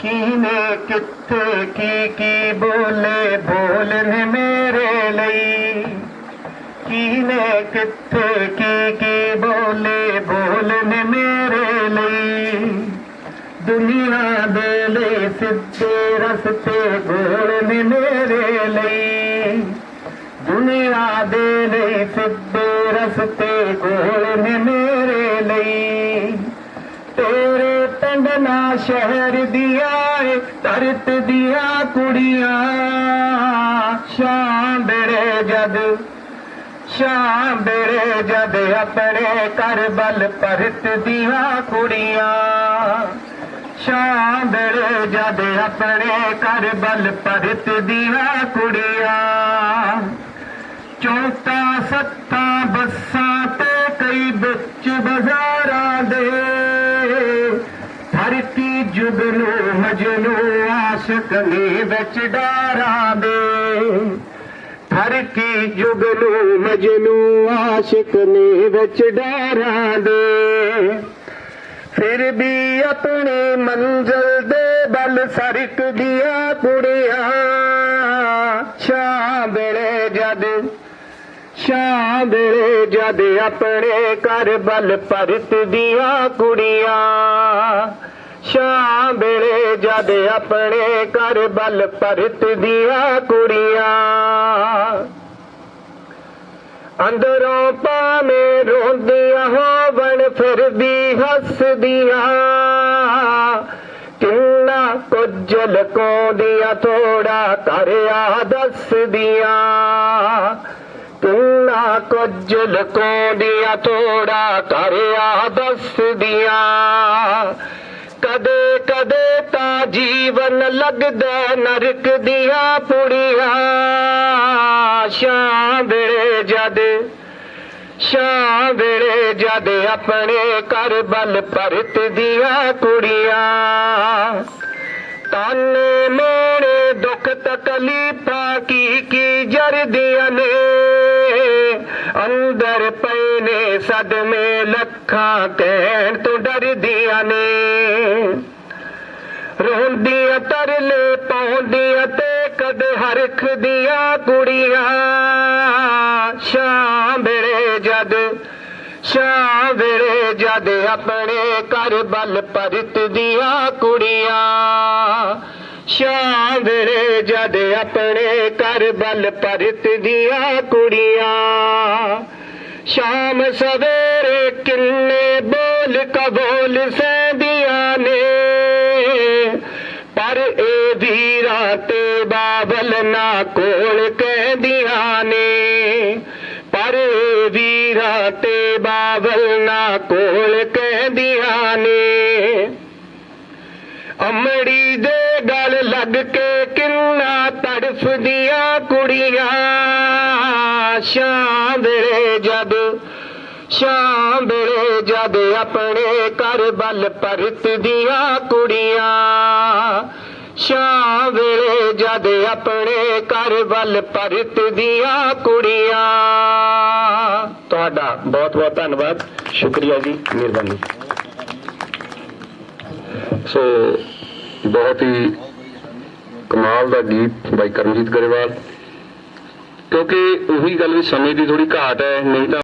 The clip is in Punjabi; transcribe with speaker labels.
Speaker 1: ਕੀਨੇ ਕਿੱਥੇ, ਕੀ ਕੀ ਬੋਲੇ? ਬੋਲਨ ਮੇਰੇ ਲਈ। ਕੀਨੇ ਕਿੱਥੇ, ਕੀ ਕੀ ਬੋਲੇ? ਬੋਲਨ ਮੇਰੇ ਲਈ। ਦੁਨੀਆ ਦੇ ਲਈ ਸਿੱਧੇ ਰਸਤੇ ਗੋਲਨ ਮੇਰੇ ਲਈ। ਦੁਨੀਆ ਦੇ ਲਈ ਸਿੱਧੇ ਰਸਤੇ ਪਿੰਡ ਨਾ ਸ਼ਹਿਰ ਦੀਆਂ ਏ ਧਰਤ ਦੀਆਂ ਕੁੜੀਆਂ। ਸ਼ਾਮ ਬੇੜੇ ਜਦ, ਸ਼ਾਮ ਬੇੜੇ ਜਦ ਆਪਣੇ ਘਰ ਬਲ ਪਰਤ ਦੀਆਂ ਕੁੜੀਆਂ। ਸ਼ਾਮ ਬੇੜੇ ਜਦ ਆਪਣੇ ਘਰ ਬਲ ਪਰਤ ਦੀਆਂ ਕੁੜੀਆਂ। ਆਸ਼ਕ ਨੇ ਵਿੱਚ ਡਾਰਾਂ ਦੇ ਹਰ ਕੀ ਜੁਗਨੂ ਮਜਨੂ ਆਸ਼ਕ ਨੇ ਵਿੱਚ ਡਾਰਾਂ ਦੇ ਫਿਰ ਵੀ ਆਪਣੀ ਮੰਜ਼ਲ ਦੇ ਬਲ ਸਰਕ ਦੀਆਂ ਕੁੜੀਆਂ। ਸ਼ਾਮ ਵੇਲੇ ਜਦ, ਸ਼ਾਮ ਵੇਲੇ ਜਦ ਆਪਣੇ ਘਰ ਬਲ ਪਰਤ ਦੀਆਂ ਕੁੜੀਆਂ। ਸ਼ਾਮ ਵੇਲੇ ਜਦ ਆਪਣੇ ਘਰ ਬਲ ਪਰਤ ਦੀਆਂ ਕੁੜੀਆਂ। ਅੰਦਰੋਂ ਭਾਵੇਂ ਰੋਂਦੀਆਂ ਹੋਵਣ, ਫਿਰ ਵੀ ਹੱਸਦੀਆਂ। ਕਿੰਨਾ ਕੁਝ ਲਕੋਂਦੀਆਂ ਥੋੜਾ ਕਰਿਆ ਦੱਸਦੀਆਂ। ਕਿੰਨਾ ਕੁਝ ਲਕੋਂਦੀਆਂ ਥੋੜਾ ਕਰਿਆ ਦੱਸਦੀਆਂ। ਲੱਗਦਾ ਨਰਕ ਦੀਆਂ ਪੁੜੀਆਂ ਸ਼ਾਮ ਵੇਲੇ ਜਦ ਸ਼ਾਮ ਵੇਲੇ ਜਦ ਆਪਣੇ ਘਰ ਬਲ ਪਰਤ ਦੀਆਂ ਕੁੜੀਆਂ। ਤਾਨੇ ਮੇਰੇ ਦੁੱਖ ਤਕਲੀਫਾਂ ਕੀ ਕੀ ਜਰਦੀਆਂ ਨੇ, ਅੰਦਰ ਪਏ ਨੇ ਸਦਮੇ ਲੱਖਾਂ ਕਹਿਣ ਤੋਂ ਡਰਦੀਆਂ ਨੇ। ਰੋਂਦੀਆਂ ਤਰਲੇ ਪਾਉਂਦੀਆਂ ਤੇ ਕਦੇ ਹਰਖਦੀਆਂ ਕੁੜੀਆਂ। ਸ਼ਾਮ ਵੇਲੇ ਜਦ, ਸ਼ਾਮ ਵੇਲੇ ਜਦ ਆਪਣੇ ਘਰ ਬਲ ਪਰਤ ਦੀਆਂ ਕੁੜੀਆਂ। ਸ਼ਾਮ ਵੇਲੇ ਜਦ ਆਪਣੇ ਘਰ ਬਲ ਪਰਤ ਦੀਆਂ ਕੁੜੀਆਂ। ਸ਼ਾਮ ਸਵੇਰੇ ਕਿੰਨੇ ਬੋਲ ਕਬੋਲ ਸੈਂਦੀਆਂ ਵੀਰਾਂ ਤੇ ਬਾਬਲ ਨਾ ਕੋਲ ਕਹਿੰਦੀਆਂ ਨੇ, ਪਰ ਵੀਰਾ ਤੇ ਬਾਬਲ ਨਾ ਕੋਲ ਕਹਿੰਦੀਆਂ ਨੇ। ਅਮੜੀ ਦੇ ਗਲ ਲੱਗ ਕੇ ਕਿੰਨਾ ਤੜਫਦੀਆਂ ਕੁੜੀਆਂ, ਸ਼ਾਮ ਵੇਲੇ ਜਦ, ਸ਼ਾਮ ਵੇਲੇ ਜਦ ਆਪਣੇ ਘਰ ਬਲ ਪਰਤ ਦੀਆਂ ਕੁੜੀਆਂ। ਸ਼ਾਮ ਵੇਲੇ ਜਦ ਆਪਣੇ ਘਰ ਬਲ ਪਰਤ ਕੁੜੀਆਂ। ਤੁਹਾਡਾ ਬਹੁਤ ਬਹੁਤ ਧੰਨਵਾਦ। ਸ਼ੁਕਰੀਆ ਜੀ, ਮਿਹਰਬਾਨੀ।
Speaker 2: ਸੋ, ਬਹੁਤ ਹੀ ਕਮਾਲ ਦਾ ਗੀਤ ਬਾਈ ਕਰਮਜੀਤ ਗਰੇਵਾਲ। ਕਿਉਂਕਿ ਉਹੀ ਗੱਲ ਵੀ ਸਮੇਂ ਦੀ ਥੋੜੀ ਘਾਟ ਹੈ, ਨਹੀਂ ਤਾਂ